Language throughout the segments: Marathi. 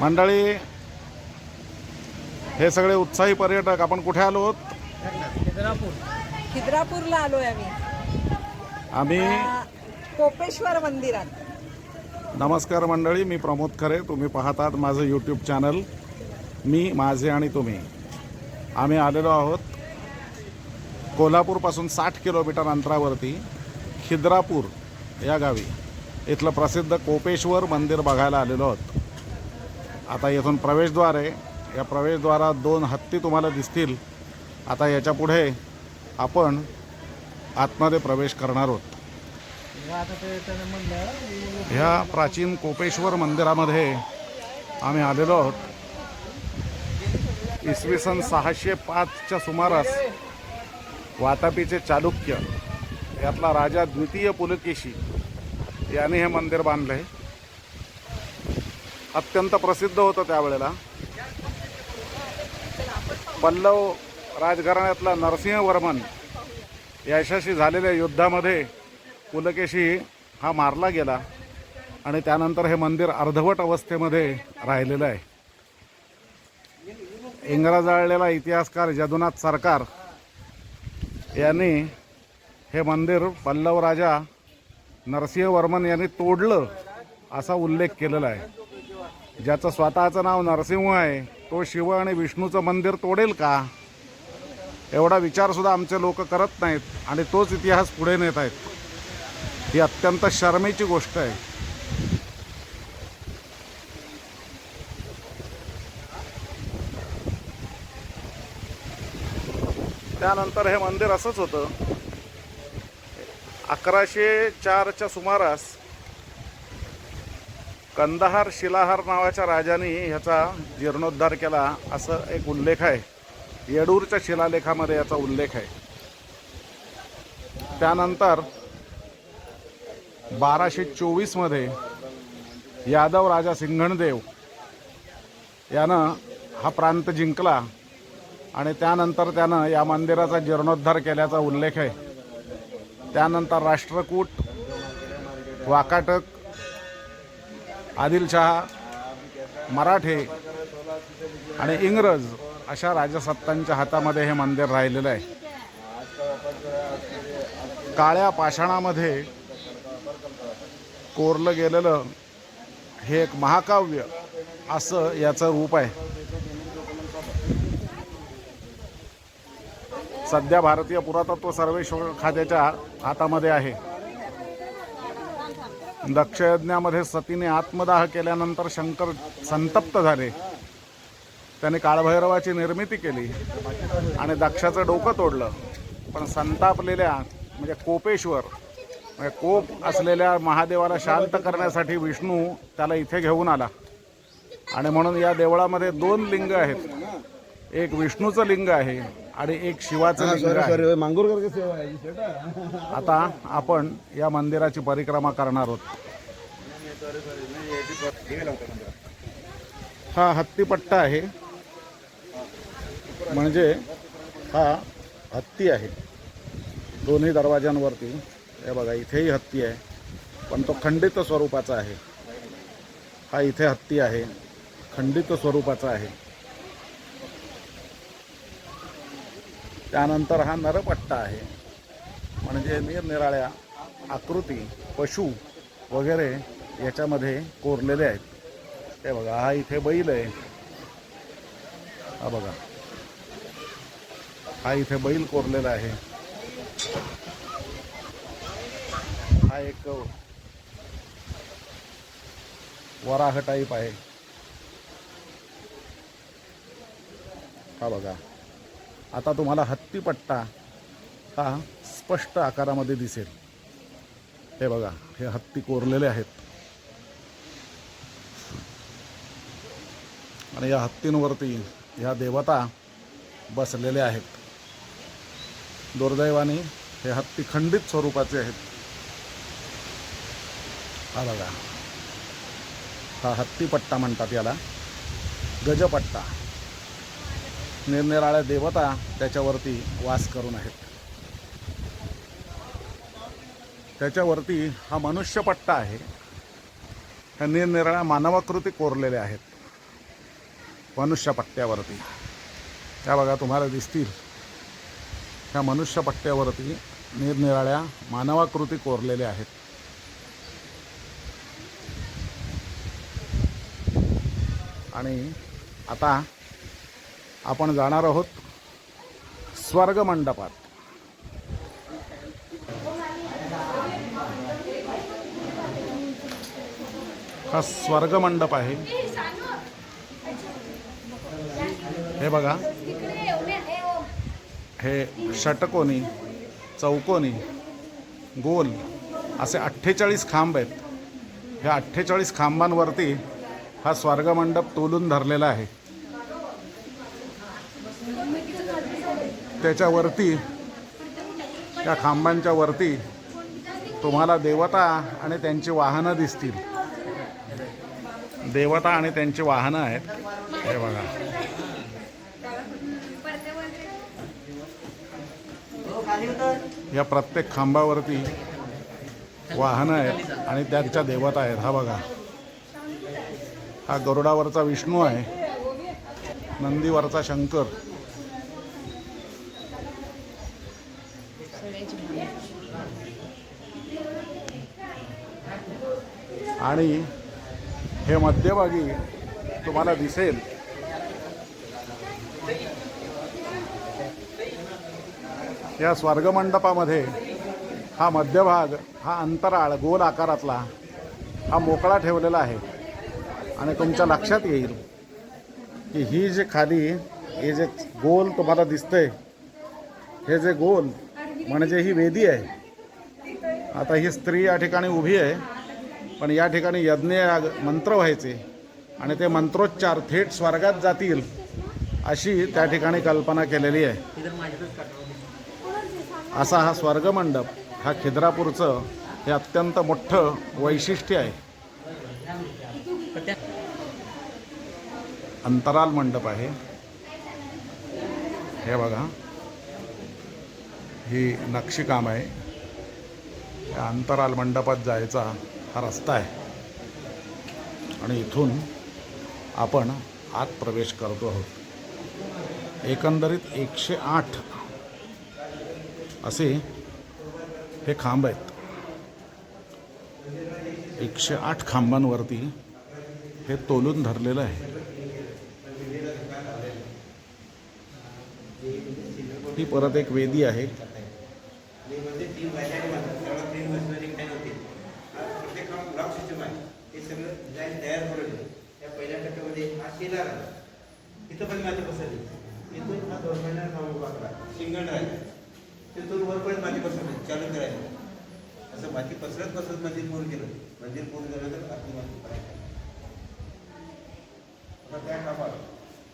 मंडळी हे सगळे उत्साही पर्यटक आपण कुठे आलो आहोत? खिद्रापूरला आलोय आम्ही. आम्ही कोपेश्वर मंदिरात. नमस्कार मंडळी मी प्रमोद खरे तुम्ही पाहतात माझं यूट्यूब चॅनल मी माझे आणि तुम्ही. आम्ही आलेलो आहोत कोल्हापूरपासून साठ किलोमीटर अंतरावरती खिद्रापूर या गावी. इथलं प्रसिद्ध कोपेश्वर मंदिर बघायला आलेलो आहोत. आता येथून प्रवेशद्वार आहे. या प्रवेशद्वारात दोन हत्ती तुम्हाला दिसतील. आता याच्यापुढे आपण आतमध्ये प्रवेश करणार आहोत. ह्या प्राचीन कोपेश्वर मंदिरामध्ये आम्ही आलेलो आहोत. इसवी सन सहाशे पाचच्या सुमारास वातापीचे चालुक्य यातला राजा द्वितीय पुलकेशी याने हे मंदिर बांधलं आहे अत्यंत प्रसिद्ध होतं त्यावेळेला. पल्लव राजघराण्यातला नरसिंहवर्मन यशस्वी झालेल्या युद्धामध्ये पुलकेशी हा मारला गेला आणि त्यानंतर हे मंदिर अर्धवट अवस्थेमध्ये राहिलेलं आहे. इंग्रजाळलेला इतिहासकार जदुनाथ सरकार यांनी हे मंदिर पल्लव राजा नरसिंहवर्मन यांनी तोडलं असा उल्लेख केलेला आहे. ज्याचं स्वतःचं नाव नरसिंह आहे तो शिव आणि विष्णूचं मंदिर तोडेल का? एवढा विचारसुद्धा आमचे लोक करत नाहीत आणि तोच इतिहास पुढे नेत आहेत. ही अत्यंत शर्मेची गोष्ट आहे. त्यानंतर हे मंदिर असंच होतं. अकराशे चारच्या सुमारास कंदहार शिलाहार नावाच्या राजाने ह्याचा जीर्णोद्धार केला असं एक उल्लेख आहे. येडूरच्या शिलालेखामध्ये याचा उल्लेख आहे. त्यानंतर बाराशे चोवीसमध्ये यादव राजा सिंघणदेव यानं हा प्रांत जिंकला आणि त्यानंतर त्यानं या मंदिराचा जीर्णोद्धार केल्याचा उल्लेख आहे. त्यानंतर राष्ट्रकूट वाकाटक आदिलशहा मराठे आणि इंग्रज अशा राजसत्तांच्या हातामध्ये हे मंदिर राहिलेलं आहे. काळ्या पाषाणामध्ये कोरलं गेलेलं हे एक महाकाव्य असं याचं रूप आहे. सध्या भारतीय पुरातत्व सर्वेक्षण खात्याच्या हातामध्ये आहे. दक्षयज्ञामध्ये सतीने आत्मदाह केल्यानंतर शंकर संतप्त झाले. त्याने काळभैरवाची निर्मिती केली आणि दक्षाचं डोकं तोडलं. पण संतापलेल्या म्हणजे कोपेश्वर म्हणजे कोप असलेल्या महादेवाला शांत करण्यासाठी विष्णू त्याला इथे घेऊन आला. आणि म्हणून या देवळामध्ये दोन लिंग आहेत. एक विष्णूचं लिंग आहे आणि एक शिवाचं लिंग आहे. मांगूरकर की सेवा आहे शेटा. आता आपण या मंदिराची परिक्रमा करणार आहोत. हा हत्तीपट्टा आहे. म्हणजे हा हत्ती आहे. दोन्ही दरवाज्यांवरती. हे बघा इथेही हत्ती आहे. पण तो खंडित स्वरूपाचा आहे. हा इथे हत्ती आहे. खंडित स्वरूपाचा आहे. त्यानंतर हा नरपट्टा आहे. म्हणजे निरनिराळ्या आकृती पशु वगैरे याच्यामध्ये कोरलेले आहेत. हे बघा हा इथे बैल आहे. हा बघा. हा इथे बैल कोरलेला आहे. हा एक वराह टाईप आहे. हा बघा. आता तुम्हाला हत्तीपट्टा हा स्पष्ट आकारामध्ये दिसेल. हे बघा हे हत्ती कोरलेले आहेत. आणि या हत्तींवरती ह्या देवता बसलेल्या आहेत. दुर्दैवाने हे हत्ती खंडित स्वरूपाचे आहेत. हा बघा. हा हत्तीपट्टा म्हणतात याला. गजपट्टा. निरनिराळ्या देवता त्याच्यावरती वास करून आहेत. त्याच्यावरती हा मनुष्यपट्टा आहे. ह्या निरनिराळ्या मानवाकृती कोरलेल्या आहेत. मनुष्यपट्ट्यावरती त्या बघा तुम्हाला दिसतील. त्या मनुष्यपट्ट्यावरती निरनिराळ्या मानवाकृती कोरलेल्या आहेत. आणि आता आपण जाणार आहोत स्वर्ग मंडपात. हा स्वर्ग मंडप आहे. हे बघा. हे षटकोनी चौकोनी गोल असे अठ्ठेचाळीस खांब आहेत. ह्या अठ्ठेचाळीस खांबांवरती हा स्वर्गमंडप तोलून धरलेला आहे. त्याच्यावरती त्या खांबांच्या वरती तुम्हाला देवता आणि त्यांची वाहनं दिसतील. देवता आणि त्यांची वाहनं आहेत. हे बघा. या प्रत्येक खांबावरती वाहनं आहेत आणि त्यांच्या देवता आहेत. हा बघा. हा गरुडावरचा विष्णू आहे. नंदीवरचा शंकर. आणि हे मध्यभागी तुम्हाला दिसेल. या स्वर्गमंडपामध्ये हा मध्यभाग हा अंतराळ गोल आकारातला हा मोकळा ठेवलेला आहे. आणि तुमच्या लक्षात येईल की ही जे खाली हे जे गोल तुम्हाला दिसतंय हे जे गोल म्हणजे ही वेदी आहे. आता ही स्त्री या ठिकाणी उभी आहे. पण या ठिकाणी यज्ञयाग मंत्र व्हायचे आणि ते मंत्रोच्चार थेट स्वर्गात जातील अशी त्या ठिकाणी कल्पना केलेली आहे. असा हा स्वर्गमंडप हा खिद्रापूरचं हे अत्यंत मोठं वैशिष्ट्य आहे. अंतराल मंडप आहे. हे बघा. ही नक्षीकाम आहे. या अंतराल मंडपात जायचा हा रस्ता आहे. आणि इथून आपण आत प्रवेश करतो आहोत. एकंदरीत एकशे आठ असे हे खांब आहेत. एकशे आठ खांबांवरती हे तोलून धरलेलं आहे. ही परत एक वेदी आहे. इथं पण माती पसरली इथून हा दोन महिन्यात हा उभा करा. शिंगण राहिला. तिथून वरपर्यंत माती पसरली चालू करायचं. असं माती पसरत पसरत मंदिर पूर्ण केलं. मंदिर पूर्ण झालं तर आपली माती पडायची आता त्या कामावर.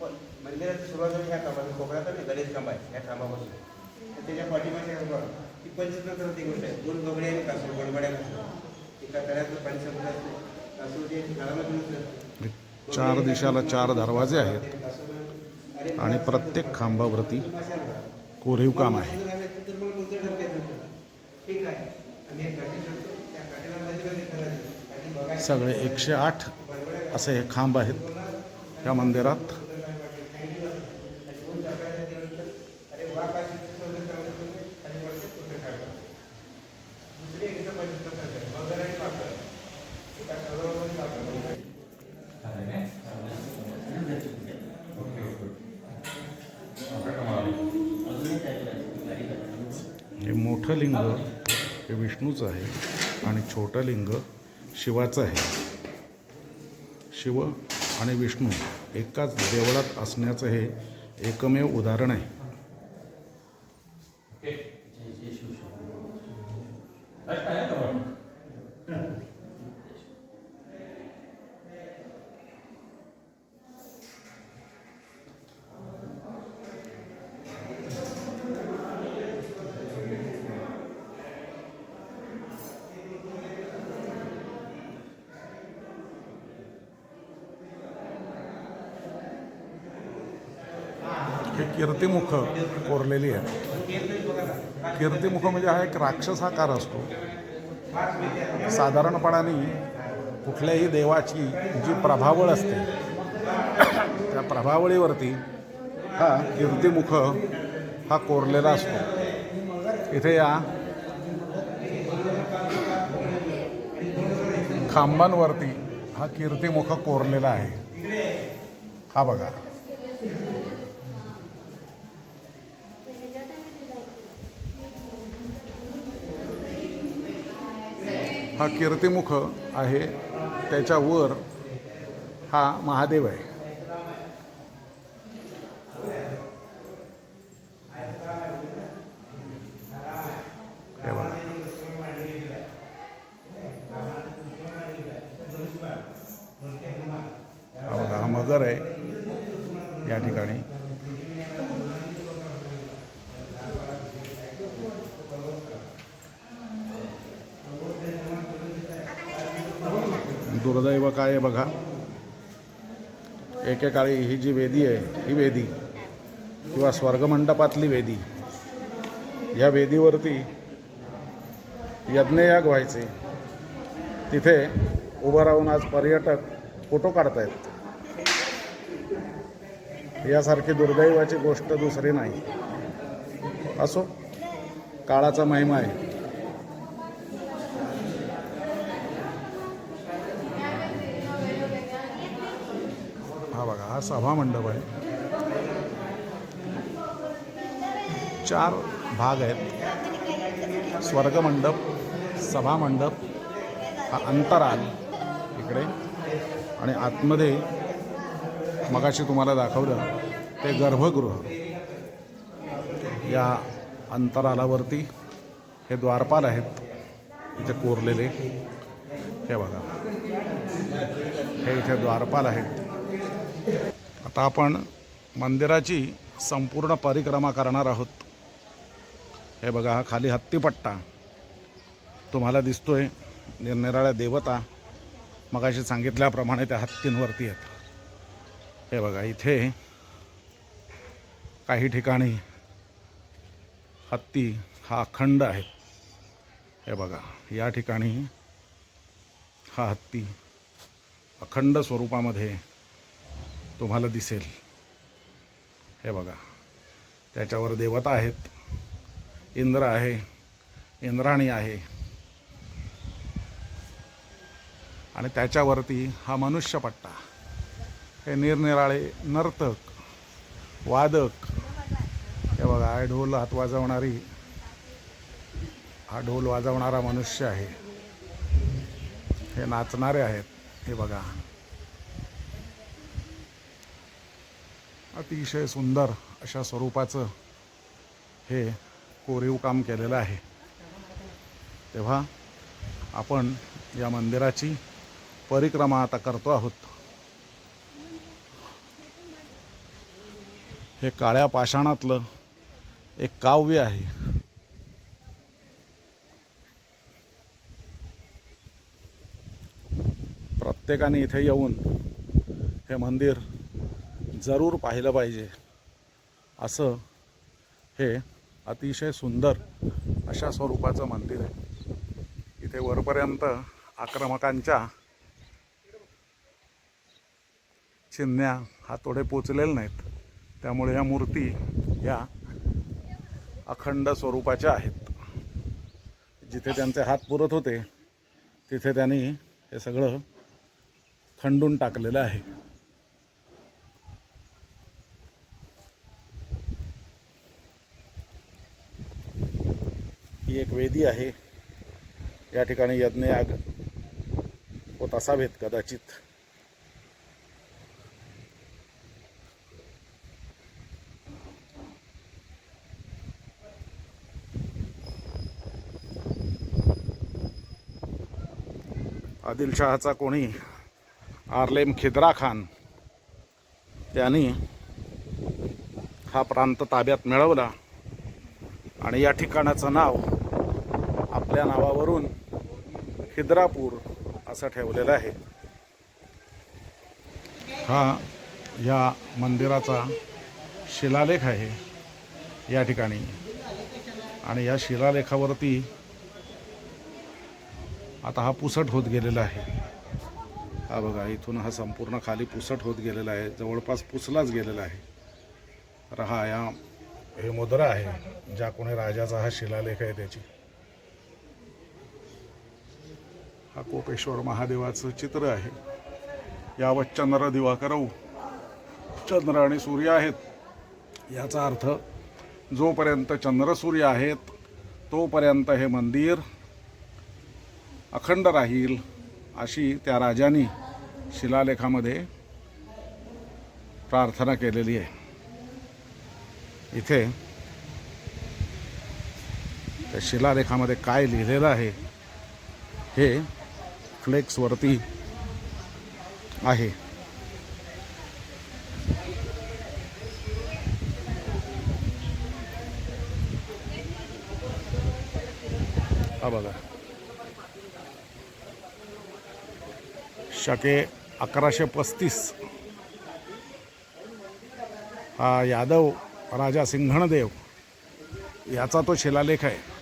पण मंदिराची सुरुवात झाली ह्या कामात कोकणात आणि गणेश कामा आहे. ह्या कामापासून तर त्याच्या पाठीमागे उभा ती पंचतंत्राची गोष्ट आहे. दोन गबड्या आणि कासूर गडबड्या कासूर एका तळ्यातलं पाणी समजा कासूर जे घरामध्ये नसतं चार दिशाला चार दरवाजे आहेत. आणि प्रत्येक खांबावरती कोरीव काम आहे. सगळे एकशे आठ असे हे खांब आहेत या मंदिरात हे मोठं लिंग हे विष्णूचं आहे आणि छोटं लिंग शिवाचं आहे. शिव आणि विष्णू एकाच देवळात असण्याचं हे एकमेव उदाहरण आहे हे कीर्तिमुख कोरलेली आहे कीर्तिमुख म्हणजे हा एक राक्षस आकार असतो. साधारणपणाने कुठल्याही देवाची जी प्रभावळ असते त्या प्रभावळीवरती हा कीर्तिमुख हा कोरलेला असतो. इथे या खांबांवरती हा कीर्तिमुख कोरलेला आहे. हा बघा. हा कीर्तिमुख आहे. त्याच्यावर हा महादेव आहे. हा हा मगर आहे या ठिकाणी दुर्दैव काय आहे बघा. एकेकाळी ही जी वेदी आहे ही वेदी किंवा स्वर्गमंडपातली वेदी या वेदीवरती यज्ञयाग व्हायचे. तिथे उभं राहून आज पर्यटक फोटो काढतायत. यासारखी दुर्दैवाची गोष्ट दुसरी नाही. असो काळाचा महिमा आहे. हा सभामंडप सभा मंडप आहे. चार भाग आहेत. स्वर्गमंडप सभामंडप हा अंतराल इकडे. आणि आतमध्ये मगाशी तुम्हाला दाखवलं ते गर्भगृह. या अंतरालावरती हे द्वारपाल आहेत इथे कोरलेले. हे बघा. हे इथे द्वारपाल आहेत. आता आपण मंदिराची संपूर्ण परिक्रमा करणार आहोत. हे बघा हा खाली हत्तीपट्टा. तुम्हाला दिसतोय निरनिराळ्या देवता मगाशी सांगितल्याप्रमाणे त्या हत्तींवरती आहेत. हे बघा इथे काही ठिकाणी हत्ती हा अखंड आहे. हे बघा या ठिकाणी हा हत्ती अखंड स्वरूपामध्ये तुम्हाला दिसेल. हे बघा. त्याच्यावर देवता आहेत. इंद्र आहे. इंद्राणी आहे. आणि त्याच्यावरती हा मनुष्यपट्टा हे निरनिराळे नर्तक वादक. हे बघा हा ढोल हात वाजवणारी हा ढोल वाजवणारा मनुष्य आहे. हे नाचणारे आहेत. हे बघा. अतिशय सुंदर अशा स्वरूपाचं हे कोरीव काम केलेलं आहे. तेव्हा आपण या मंदिराची परिक्रमा आता करतो आहोत. हे काळ्या पाषाणातलं एक काव्य आहे. प्रत्येकाने इथे येऊन हे मंदिर जरूर पाहिलं पाहिजे. असं हे अतिशय सुंदर अशा स्वरूपाचं मंदिर आहे. इथे वरपर्यंत आक्रमकांच्या चिन्ह्या हातोडे पोचलेले नाहीत. त्यामुळे या मूर्ती ह्या अखंड स्वरूपाच्या आहेत. जिथे त्यांचे हात पुरत होते तिथे त्यांनी हे सगळं खंडून टाकलेलं आहे. ही एक वेदी आहे. या ठिकाणी यज्ञयाग होत असावेत कदाचित. आदिलशहाचा कोणी? आर्लेम खिद्रा खान. त्यांनी हा प्रांत ताब्यात मिळवला आणि या ठिकाणाचं नाव आपल्या नावावरून खिद्रापूर असं ठेवलेलं आहे. हा या मंदिराचा शिलालेख आहे या ठिकाणी. आणि या शिलालेखावरती आता हा पुसट होत गेलेला आहे. हा बघा इथून हा संपूर्ण खाली पुसट होत गेलेला आहे. जवळपास पुसलाच गेलेला आहे. तर हा या हे मुद्रा आहे ज्या कोणी राजाचा हा शिलालेख आहे त्याची. हा कोपेश्वर महादेवाचं चित्र आहे. यावत चंद्र दिवाकरऊ चंद्र आणि सूर्य आहेत. याचा अर्थ जोपर्यंत चंद्र सूर्य आहेत तोपर्यंत हे मंदिर अखंड राहील अशी त्या राजांनी शिलालेखामध्ये प्रार्थना केलेली आहे. इथे त्या शिलालेखामध्ये काय लिहिलेलं आहे हे फ्लेक्सवरती आहे. हा बघा. शके अकराशे पस्तीस. हा यादव राजा सिंघणदेव याचा तो शिलालेख आहे.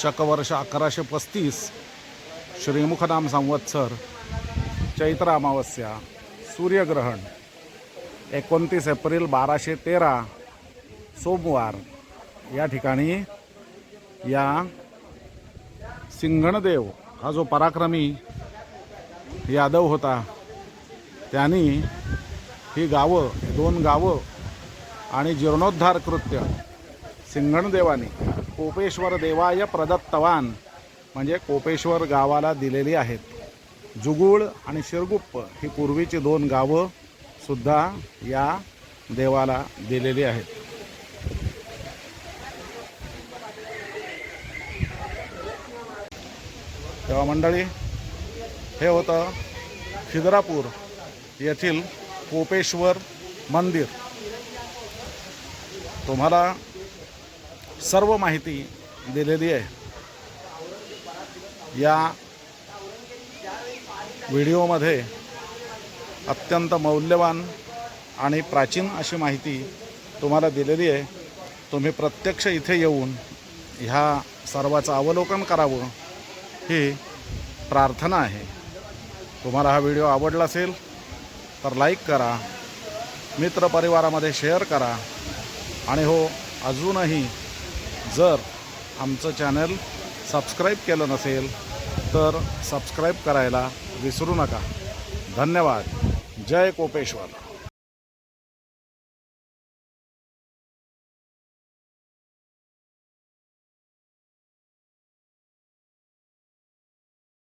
शकवर्ष अकराशे पस्तीस. श्रीमुखनाम संवत्सर. चैत्र अमावस्या सूर्यग्रहण. एकोणतीस एप्रिल बाराशे तेरा. सोमवार. या ठिकाणी या सिंघणदेव हा जो पराक्रमी यादव होता त्यांनी ही गावं दोन गावं आणि जीर्णोद्धार कृत्य सिंघणदेवाने कोपेश्वर देवाय प्रदत्तवान. म्हणजे कोपेश्वर गावाला दिलेली आहेत. जुगुळ आणि शिरगुप्प ही पूर्वीची दोन गावं सुद्धा या देवाला दिलेली आहेत. तेव्हा मंडळी हे होतं खिद्रापूर येथील कोपेश्वर मंदिर. तुम्हाला सर्व माहिती दिलेली आहे. या व्हिडिओमध्ये अत्यंत मौल्यवान आणि प्राचीन अशी माहिती तुम्हाला दिलेली आहे. तुम्ही प्रत्यक्ष इथे येऊन ह्या सर्वाचं अवलोकन करावं ही प्रार्थना आहे. तुम्हाला हा व्हिडिओ आवडला असेल तर लाईक करा मित्रपरिवारामध्ये शेअर करा आणि हो अजूनही जर आमचं चॅनल सबस्क्राईब केलं नसेल तर सबस्क्राईब करायला विसरू नका. धन्यवाद. जय कोपेश्वर.